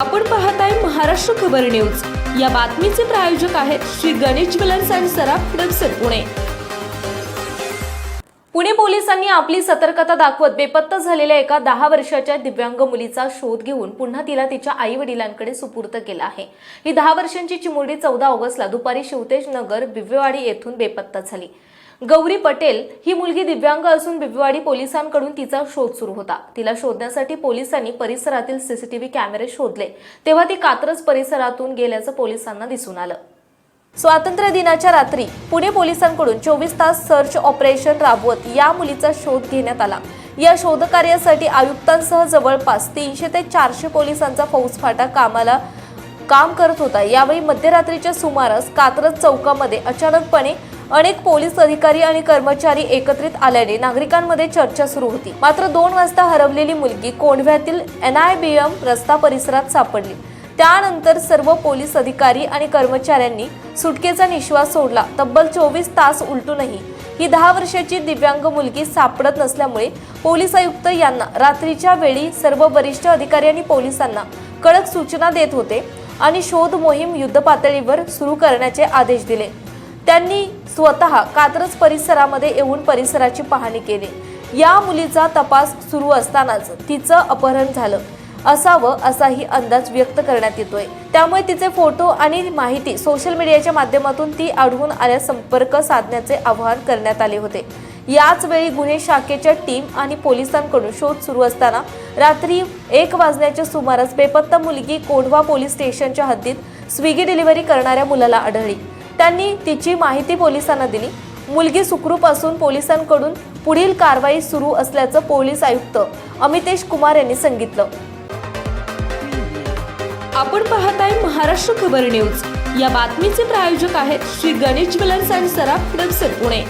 आपण पाहत आहे महाराष्ट्र खबर न्यूज. या बातमीचे प्रायोजक आहेत श्री गणेश ज्वेलर्स अँड सराफ हडपसर पुणे. पुणे पोलिसांनी आपली सतर्कता दाखवत बेपत्ता झालेल्या एका दहा वर्षाच्या दिव्यांग मुलीचा शोध घेऊन पुन्हा तिला तिच्या आई वडिलांकडे सुपूर्त केला आहे. ही दहा वर्षांची चिमुरडी चौदा ऑगस्टला दुपारी शिवतेज नगर बिव्यवाडी येथून बेपत्ता झाली. गौरी पटेल ही मुलगी दिव्यांग असून बिबवाडी पोलिसांकडून तिचा शोध सुरू होता. तिला शोधण्यासाठी पोलिसांनी परिसरातील सीसीटीव्ही कॅमेरे शोधले. तेव्हा ती कात्रज परिसरातून गेल्याचं पोलिसांना दिसून आलं. स्वातंत्र्य दिनाच्या रात्री पुणे पोलिसांकडून चोवीस तास सर्च ऑपरेशन राबवत या मुलीचा शोध घेण्यात आला. या शोधकार्यासाठी आयुक्तांसह जवळपास तीनशे ते चारशे पोलिसांचा फौजफाटा कामाला काम करत होता. यावेळी मध्यरात्रीच्या सुमारास कात्रज चौकामध्ये अचानकपणे अनेक पोलीस अधिकारी आणि कर्मचारी एकत्रित आल्याने नागरिकांमध्ये चर्चा सुरू होती. मात्र दोन वाजता हरवलेली मुलगी कोंढव्यातील एनआयबीएम रस्ता परिसरात सापडली. त्यानंतर सर्व पोलीस अधिकारी आणि कर्मचाऱ्यांनी सुटकेचा निश्वास सोडला. तब्बल चोवीस तास उलटूनही ही दहा वर्षाची दिव्यांग मुलगी सापडत नसल्यामुळे पोलीस आयुक्त यांना रात्रीच्या वेळी सर्व वरिष्ठ अधिकारी आणि पोलिसांना कडक सूचना देत होते. आणि शोध मोहीम युद्धपातळीवर सुरू करण्याचे आदेश दिले. त्यांनी स्वतः कात्रज परिसरामध्ये येऊन परिसराची पाहणी केली. या मुलीचा तपास सुरू असतानाच तिचं अपहरण झालं. असावं असाही अंदाज व्यक्त करण्यात येतोय. त्यामुळे तिचे फोटो आणि माहिती सोशल मीडियाच्या माध्यमातून ती आढळून आल्यास संपर्क साधण्याचे आवाहन करण्यात आले होते. याच वेळी गुन्हे शाखेच्या टीम आणि पोलिसांकडून शोध सुरू असताना रात्री एक वाजण्याच्या सुमारास बेपत्ता मुलगी कोढवा पोलीस स्टेशनच्या हद्दीत स्विगी डिलिव्हरी करणाऱ्या मुलाला आढळली. त्यांनी तिची माहिती पोलिसांना दिली. मुलगी सुखरूप असून पोलिसांकडून पुढील कारवाई सुरू असल्याचं पोलीस आयुक्त अमितेश कुमार यांनी सांगितलं. आपण पाहत आहे महाराष्ट्र खबर न्यूज. या बातमीचे प्रायोजक आहेत श्री गणेश ज्वेलर्स अँड सराफ हडपसर पुणे.